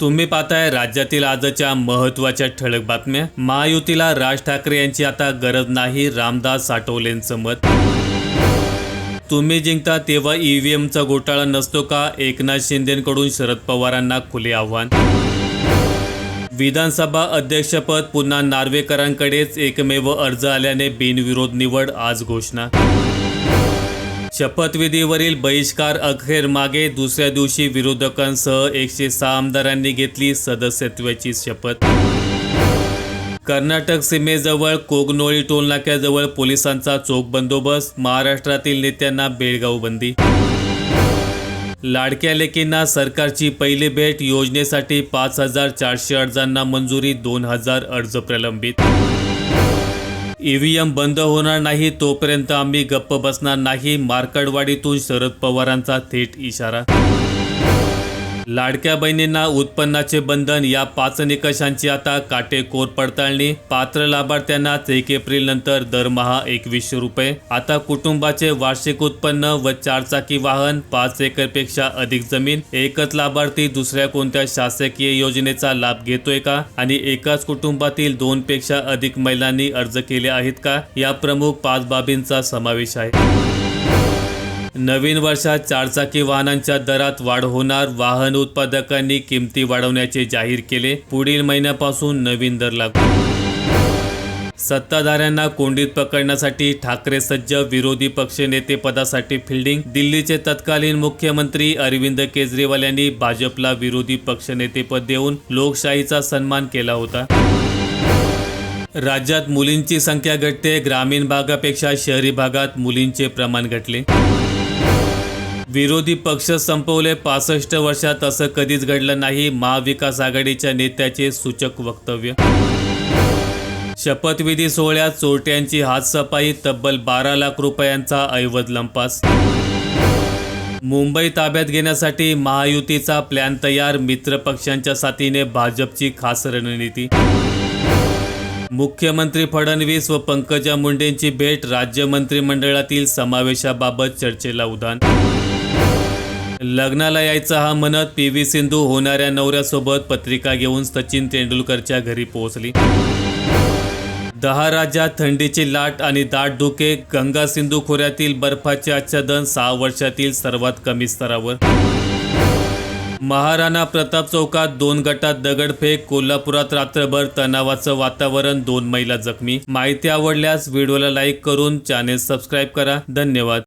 तुम्ही पाहताय राज्यातील आजच्या महत्त्वाच्या ठळक बातम्या. महायुतीला राज ठाकरे यांची आता गरज नाही रामदास साठवलेंचं मत. तुम्ही जिंकता तेव्हा ईव्हीएमचा घोटाळा नसतो का? एकनाथ शिंदेकडून शरद पवारांना खुले आव्हान. विधानसभा अध्यक्षपद पुन्हा नार्वेकरांकडेच एकमेव अर्ज आल्याने बिनविरोध निवड आज घोषणा. शपथविधीवरील बहिष्कार अखेर मागे दुसऱ्या दिवशी विरोधकांसह एकशे सहा आमदारांनी घेतली सदस्यत्वाची शपथ. कर्नाटक सीमेजवळ कोगनोळी टोलनाक्याजवळ पोलिसांचा चोख बंदोबस्त महाराष्ट्रातील नेत्यांना बेळगाव बंदी. लाडक्या लेकींना सरकारची पहिली भेट योजनेसाठी पाच हजार चारशे अर्जांना मंजुरी दोन हजार अर्ज प्रलंबित. ईव्हीएम बंद होणार नाही तोपर्यंत आम्ही गप्प बसणार नाही मार्कडवाडीतून शरद पवारांचा थेट इशारा. लाडक्या बहिणींना उत्पन्नाचे बंधन या पाच निकषांची आता काटेकोर पडताळणी. पात्र लाभार्थ्यांनाच एक एप्रिल नंतर दरमहा एकवीसशे रुपये. आता कुटुंबाचे वार्षिक उत्पन्न व चारचाकी वाहन पाच एकरपेक्षा अधिक जमीन. एकच लाभार्थी दुसऱ्या कोणत्या शासकीय योजनेचा लाभ घेतोय का? आणि एकाच कुटुंबातील दोन पेक्षा अधिक महिलांनी अर्ज केले आहेत का? या प्रमुख पाच बाबींचा समावेश आहे. नवीन वर्षात चारचाकी वाहनांच्या दरात वाढ होणार. वाहन उत्पादकांनी किमती वाढवण्याचे जाहीर केले. पुढील महिन्यापासून नवीन दर लागू. सत्ताधाऱ्यांना कोंडीत पकडण्यासाठी ठाकरे सज्ज विरोधी पक्षनेते पदासाठी फिल्डिंग दिल्लीचे तत्कालीन मुख्यमंत्री अरविंद केजरीवाल यांनी भाजपला विरोधी पक्षनेतेपद देऊन लोकशाहीचा सन्मान केला होता. राज्यात मुलींची संख्या घटते. ग्रामीण भागापेक्षा शहरी भागात मुलींचे प्रमाण घटले. विरोधी पक्ष संपवले पासष्ट वर्षात असं कधीच घडलं नाही. महाविकास आघाडीच्या नेत्याचे सूचक वक्तव्य. शपथविधी सोहळ्यात चोरट्यांची हातसफाई तब्बल बारा लाख रुपयांचा ऐवज लंपास मुंबई ताब्यात घेण्यासाठी महायुतीचा प्लॅन तयार मित्र पक्षांच्या साथीने भाजपची खास रणनीती. मुख्यमंत्री फडणवीस व पंकजा मुंडेंची भेट राज्य मंत्रिमंडळातील समावेशाबाबत चर्चेला उधाण. लग्नाला यायचा हा म्हणत पी व्ही सिंधू होणाऱ्या नवऱ्यासोबत पत्रिका घेऊन सचिन तेंडुलकरच्या घरी पोहोचली. दहा राज्यात थंडीची लाट आणि दाट धुके गंगा सिंधू खोऱ्यातील बर्फाचे आच्छादन सहा वर्षातील सर्वात कमी स्तरावर. महाराणा प्रताप चौकात दोन गटात दगडफेक कोल्हापुरात रात्रभर तणावाचं वातावरण दोन महिला जखमी. माहिती आवडल्यास व्हिडिओला लाईक करून चॅनेल सबस्क्राईब करा. धन्यवाद.